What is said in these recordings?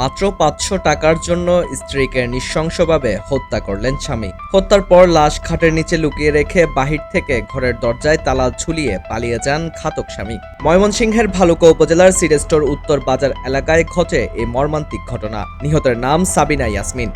মাত্র পাঁচশো টাকার জন্য স্ত্রীকে নৃশংসভাবে হত্যা করলেন স্বামী। হত্যার পর লাশ খাটের নিচে লুকিয়ে রেখে বাহির থেকে ঘরের দরজায় তালা ঝুলিয়ে পালিয়ে যান ঘাতক স্বামী। ময়মনসিংহের ভালুকা উপজেলার সিরেস্টোর উত্তর বাজার এলাকায় ঘটে এই মর্মান্তিক ঘটনা। নিহতের নাম সাবিনা ইয়াসমিন।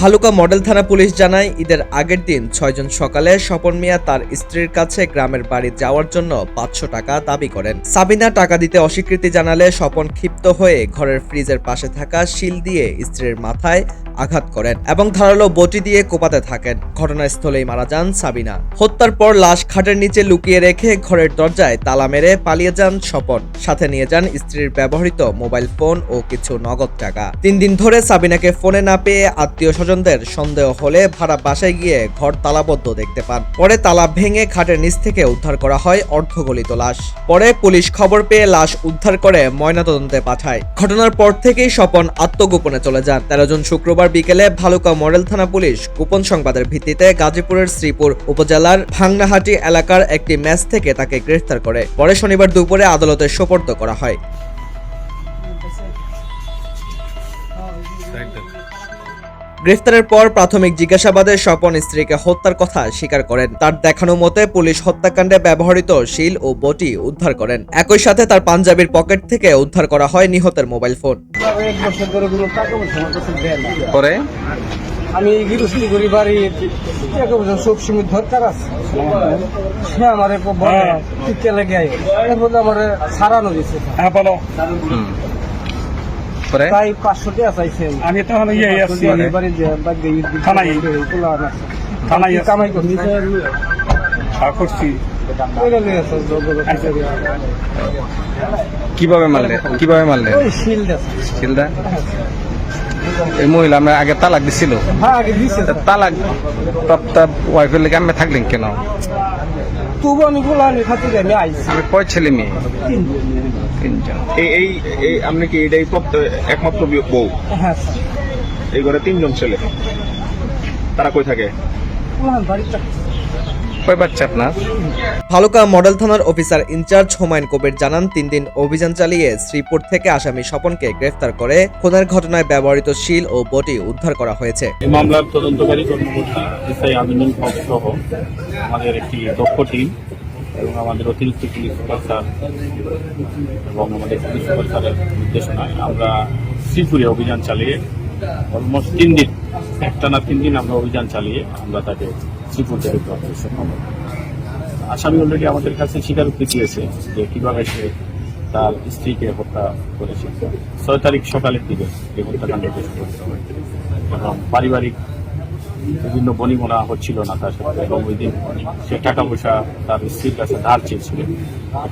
ভালুকা মডেল থানা পুলিশ জানায়, ঈদের আগের দিন ছয়জন সকালে স্বপন মিয়া তার স্ত্রীর কাছে গ্রামের বাড়ি যাওয়ার জন্য পাঁচশো টাকা দাবি করেন। সাবিনা টাকা দিতে অস্বীকৃতি জানালে স্বপন ক্ষিপ্ত হয়ে ঘরের ফ্রিজের পাশে থাকা শিল দিয়ে স্ত্রীর মাথায় আঘাত করেন এবং ধারালো বটি দিয়ে কোপাতে থাকেন। ঘটনাস্থলেই মারা যান সাবিনা। হত্যার পর লাশ খাটের নিচে লুকিয়ে রেখে ঘরের দরজায় তালা মেরে পালিয়ে যান স্বপন। সাথে নিয়ে যান স্ত্রীর ব্যবহৃত মোবাইল ফোন ও কিছু নগদ টাকা। তিন দিন ধরে সাবিনাকে ফোনে না পেয়ে আত্মীয় স্বজনদের সন্দেহ হলে ভাড়া বাসায় গিয়ে ঘর তালাবদ্ধ দেখতে পান। পরে তালা ভেঙে খাটের নিচ থেকে উদ্ধার করা হয় অর্ধগলিত লাশ। পরে পুলিশ খবর পেয়ে লাশ উদ্ধার করে ময়নাতদন্তে পাঠায়। ঘটনার পর থেকেই স্বপন আত্মগোপনে চলে যান। তেরো জন শুক্রবার বিকেলে ভালুকা মডেল থানা পুলিশ গোপন সংবাদের ভিত্তিতে গাজীপুরের শ্রীপুর উপজেলার ভাংনাহাটি এলাকার একটি ম্যাচ থেকে তাকে গ্রেফতার করে। পরে শনিবার দুপুরে আদালতে সোপর্দ করা হয়। গ্রেফতারের পর প্রাথমিক জিজ্ঞাসাবাদে স্বপন স্ত্রীকে হত্যার কথা স্বীকার করেন। তার দেখানো মতে পুলিশ হত্যাকাণ্ডে ব্যবহৃত শিল ও বটি উদ্ধার করেন। একই সাথে তার পাঞ্জাবির পকেট থেকে উদ্ধার করা হয় নিহতের মোবাইল ফোন। এক বছর পরে আমি করি বাড়ি সব সময় দরকার আছে। সে আমার বলে টিকা লেগে আয় আমার সারানো দিছে। হ্যাঁ বলো। হুম। পরে? তাই পাঁচশো টাকা চাইছেন আমি তখন ইয়ে আসছি বাড়ি যে বাদ দিয়ে ঈদ দিতে থানায়। আছে। থানায় আসছি। কামাই করছি? আর করছি। ওইটা নিয়ে আসো, যোগাযোগ করে। কীভাবে মারলেন কীভাবে মারলেন শিলদা শিলদা এই মহিলা আমরা আগে তালাক দিছিল। হ্যাঁ তালাক প্রাপ্তা ওয়াইফের লেগে আমি থাকলেন কেন? আমি আমি আমি কয় ছেলে মেয়ে? তিনজন। এই এই আপনি কি এটাই প্রপ- একমাত্র বি- বউ? হ্যাঁ এই ঘরে তিনজন ছেলে। তারা কই থাকে? কয় বাচ্চা আপনার? ভালুকা মডেল থানার officer in charge Humayun Kabir জানান, তিন দিন অভিযান চালিয়ে শ্রীপুর থেকে আসামি স্বপনকে গ্রেফতার করে খুনের ঘটনায় ব্যবহৃত শিল ও বটি উদ্ধার করা হয়েছে মামলার তদন্তকারী কর্মকর্তা আমিনুল হক সহ আমাদের একটি দক্ষ টিম এবং আমাদের অতিরিক্ত পুলিশ সুপার এবং আমাদের পুলিশ সুপার নির্দেশনায় আমরা শ্রীপুরে অভিযান চালিয়ে অলমোস্ট তিন দিন, একটানা তিন দিন আমরা অভিযান চালিয়ে আমরা তাকে শ্রীপুর থেকে সক্ষম। আসামি অলরেডি আমাদের কাছে স্বীকারোক্তি দিয়েছে যে কীভাবে সে তার স্ত্রীকে হত্যা করেছে। ছয় তারিখ সকালের দিকে এই হয় এবং পারিবারিক বিভিন্ন বনিমনা হচ্ছিল না তার সাথে। এবং ওই দিন সে টাকা পয়সা তার স্ত্রীর কাছে ধার চেয়েছিল।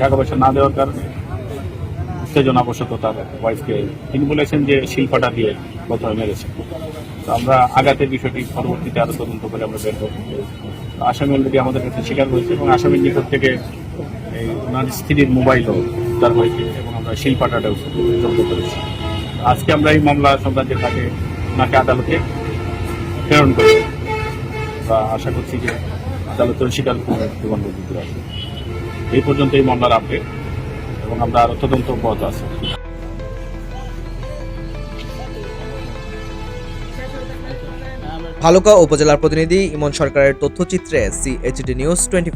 টাকা পয়সা না দেওয়ার কারণে উত্তেজনাবশত তার ওয়াইফকে তিনি বলেছেন যে শিল্পটা দিয়ে প্রথমে মেরেছে। তো আমরা আঘাতের বিষয়টি পরবর্তীতে আরও তদন্ত করে আমরা বের করব। আসামি অলরেডি আমাদের কাছে স্বীকার হয়েছে এবং আসামির নিকট থেকে এই ওনার স্ত্রীর মোবাইলও উদ্ধার হয়েছে এবং আমরা শিল্পাটাটাও জব্দ করেছি। আজকে আমরা এই মামলা সংক্রান্তে তাকে ওনাকে আদালতে প্রেরণ করি। বা আশা করছি যে আদালতের স্বীকার আসবে এই পর্যন্ত এই মামলার আপডেট এবং আমরা আরও তদন্ত অব্যাহত আছে। ভালুকা উপজেলার প্রতিনিধি ইমন সরকারের তথ্যচিত্রে সিএইচডি নিউজ টোয়েন্টি